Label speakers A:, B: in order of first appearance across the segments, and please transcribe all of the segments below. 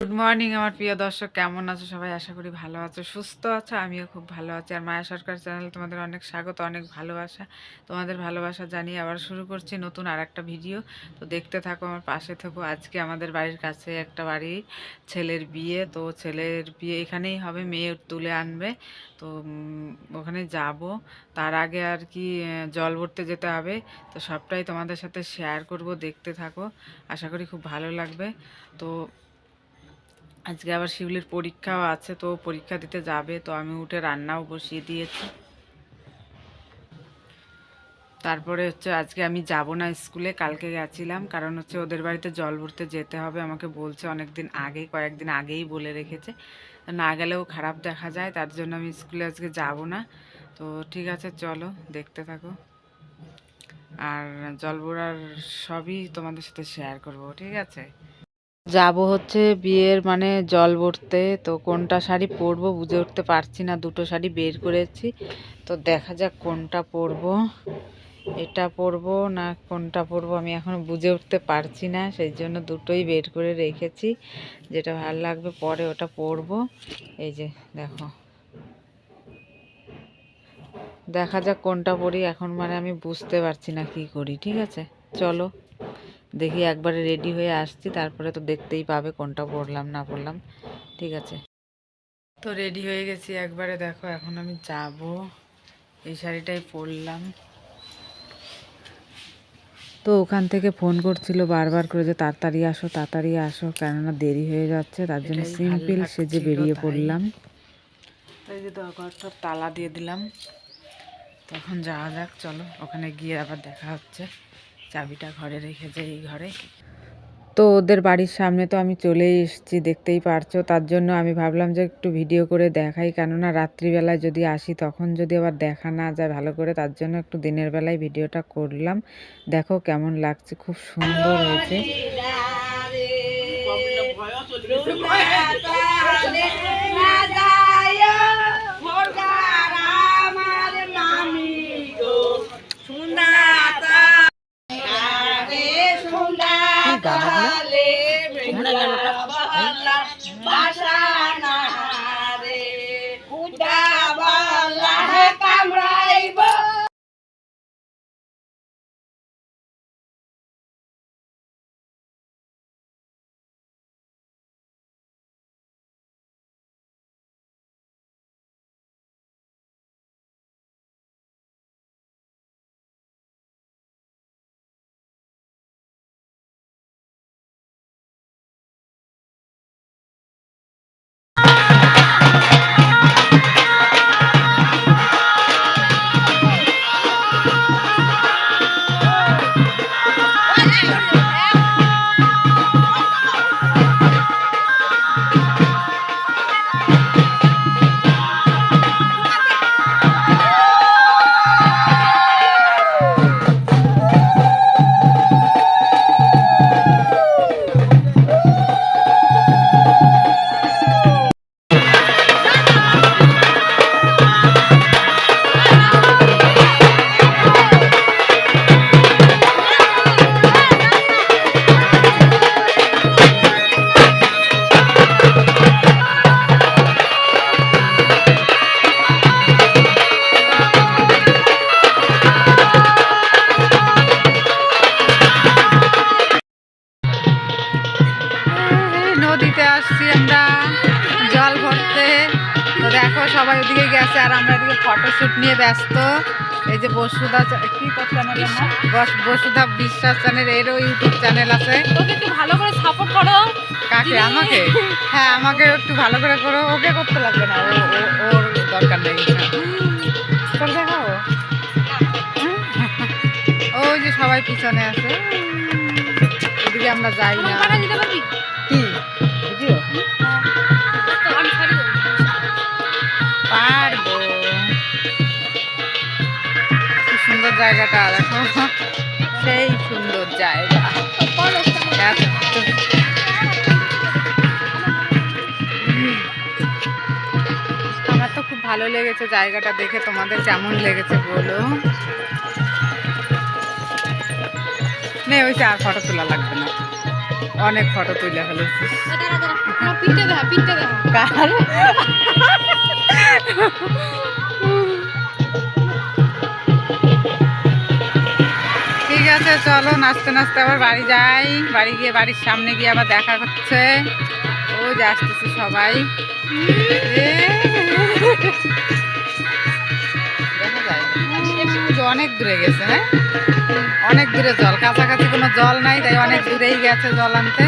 A: Good morning আমার প্রিয় দর্শক। কেমন আছো? সবাই আশা করি ভালো আছো, সুস্থ আছো, আমিও খুব ভালো আছি। আর মায়া সরকার চ্যানেল তোমাদের অনেক স্বাগত, অনেক ভালোবাসা। তোমাদের ভালোবাসা জানিয়ে আবার শুরু করছি নতুন আর একটা ভিডিও তো দেখতে থাকো, আমার পাশে থাকো। আজকে আমাদের বাড়ির কাছে একটা বাড়ি ছেলের বিয়ে। তো ছেলের বিয়ে এখানেই হবে, মেয়ে তুলে আনবে। তো ওখানে যাব। তার আগে আর কি জল ভরতে যেতে হবে। তো সবটাই তোমাদের সাথে শেয়ার করব, দেখতে থাকো। আশা করি খুব ভালো লাগবে। তো আজকে আবার শিউলির পরীক্ষাও আছে, তো পরীক্ষা দিতে যাবে, তো আমি উঠে রান্নাও বসিয়ে দিয়েছি। তারপরে হচ্ছে আজকে আমি যাব না স্কুলে, কালকে গেছিলাম, কারণ হচ্ছে ওদের বাড়িতে জল ভরতে যেতে হবে, আমাকে বলছে অনেক দিন আগেই কয়েকদিন আগেই বলে রেখেছে। না গেলেও খারাপ দেখা যায়, তার জন্য আমি স্কুলে আজকে যাব না। তো ঠিক আছে, চলো, দেখতে থাকো। আর জল ভরার সবই তোমাদের সাথে শেয়ার করব, ঠিক আছে? যাব হচ্ছে বিয়ের মানে জল ভরতে। তো কোনটা শাড়ি পরবো বুঝে উঠতে পারছি না, দুটো শাড়ি বের করেছি। তো দেখা যাক কোনটা পরবো, এটা পরবো না কোনটা পরবো আমি এখন বুঝে উঠতে পারছি না, সেই জন্য দুটোই বের করে রেখেছি। যেটা ভালো লাগবে পরে ওটা পরবো। এই যে, দেখো। দেখা যাক কোনটা পরি, এখন মানে আমি বুঝতে পারছি না কি করি, ঠিক আছে? চলো। দেখি একবারে রেডি হয়ে আসছি তারপরে তো দেখতেই পাবে কোনটা পরলাম না পরলাম ঠিক আছে। তো রেডি হয়ে গেছি একবারে দেখো এখন আমি যাব এই শাড়িটাই পরলাম। তো ওখান থেকে ফোন করছিল বারবার করে যে তাড়াতাড়ি আসো তাড়াতাড়ি আসো কেননা দেরি হয়ে যাচ্ছে তার জন্য সিম্পল সেজে বেরিয়ে পড়লাম। এই যে ঘরটা তালা দিয়ে দিলাম তখন যাওয়া যাক চলো ওখানে গিয়ে আবার দেখা হচ্ছে। চাবিটা ঘরে রেখেছে এই ঘরে। তো ওদের বাড়ির সামনে তো আমি চলেই এসেছি দেখতেই পারছ। তার জন্য আমি ভাবলাম যে একটু ভিডিও করে দেখাই কেননা রাত্রিবেলায় যদি আসি তখন যদি আবার দেখা না যায় ভালো করে তার জন্য একটু দিনের বেলায় ভিডিওটা করলাম। দেখো কেমন লাগছে খুব সুন্দর হয়েছে। ফটোশ্যুট নিয়ে ব্যস্ত। এই যে বসুধা কি তোর চ্যানেলের নাম? বসুধা বিশ্বাস চ্যানেল এরও ইউটিউব চ্যানেল আছে।
B: ওকে একটু ভালো করে সাপোর্ট করো।
A: কাকে? আমাকে? হ্যাঁ আমাকে একটু ভালো করে করো। ওকে করতে লাগবে না ও ও- ওর দরকার নেই। তোর দেখাবো ওই যে সবাই পিছনে আছে। এদিকে আমরা যাই না। জায়গাটা দেখো সেই সুন্দর জায়গা। আমার তো খুব ভালো লেগেছে জায়গাটা দেখে। তোমাদের কেমন লেগেছে বলো? নে ওইটা আর ফটো তোলা লাগবে না। অনেক ফটো তুলে ফেলেছি।
B: আমার পিঠে দেখা পিঠে দেখা
A: আছে, চলো নাচতে নাচতে আবার বাড়ি যাই। বাড়ি গিয়ে বাড়ির সামনে গিয়ে আবার দেখা হচ্ছে। ও যে আসতেছে সবাই। অনেক দূরে গেছে হ্যাঁ? অনেক দূরে জল। কাছাকাছি কোনো জল নাই, তাই অনেক দূরেই গেছে জল আনতে।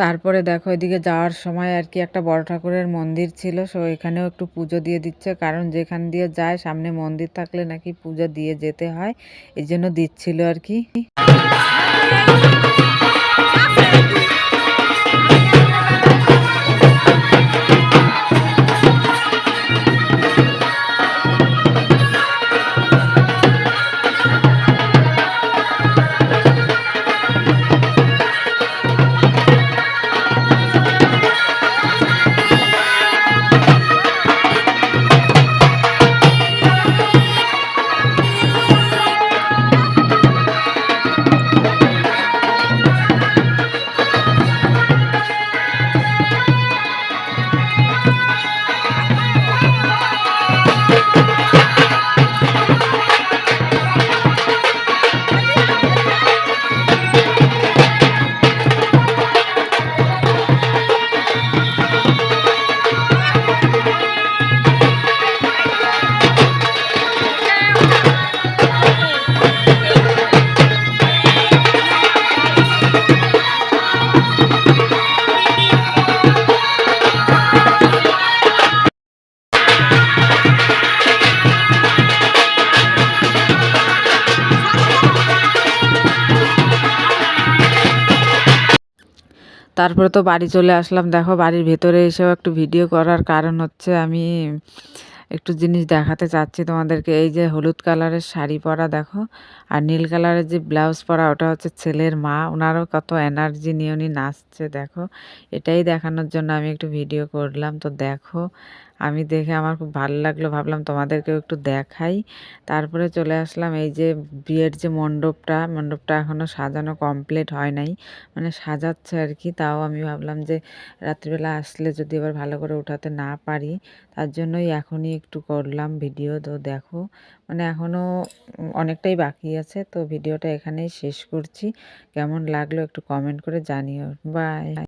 A: তারপরে দেখো এদিকে যাওয়ার সময় আর কি একটা বড় ঠাকুরের মন্দির ছিল, সো এখানেও একটু পুজো দিয়ে দিচ্ছে। কারণ যেখান দিয়ে যায় সামনে মন্দির থাকলে নাকি পুজো দিয়ে যেতে হয়, এই জন্য দিচ্ছিল আর কি। তারপরে তো বাড়ি চলে আসলাম। দেখো বাড়ির ভেতরে এসেও একটু ভিডিও করার কারণ হচ্ছে আমি একটু জিনিস দেখাতে চাচ্ছি তোমাদেরকে। এই যে হলুদ কালারের শাড়ি পরা, দেখো, আর নীল কালারের যে ব্লাউজ পরা, ওটা হচ্ছে ছেলের মা। ওনারও কত এনার্জি নিয়ে উনি নাচছে, দেখো। এটাই দেখানোর জন্য আমি একটু ভিডিও করলাম। তো দেখো আমি দেখে আমার খুব ভালো লাগল। ভাবলাম তোমাদেরকেও একটু দেখাই। তারপরে চলে আসলাম এই যে বিয়ের যে মণ্ডপটা মণ্ডপটা এখনও সাজানো কমপ্লিট হয় নাই। মানে সাজাচ্ছে আর কি তাও আমি ভাবলাম যে রাত্রিবেলা আসলে যদি এবার ভালো করে উঠাতে না পারি, তার জন্যই এখনই একটু করলাম ভিডিও। তো দেখো মানে এখনও অনেকটাই বাকি আছে, তো ভিডিওটা এখানেই শেষ করছি। কেমন লাগল একটু কমেন্ট করে জানিও। বাই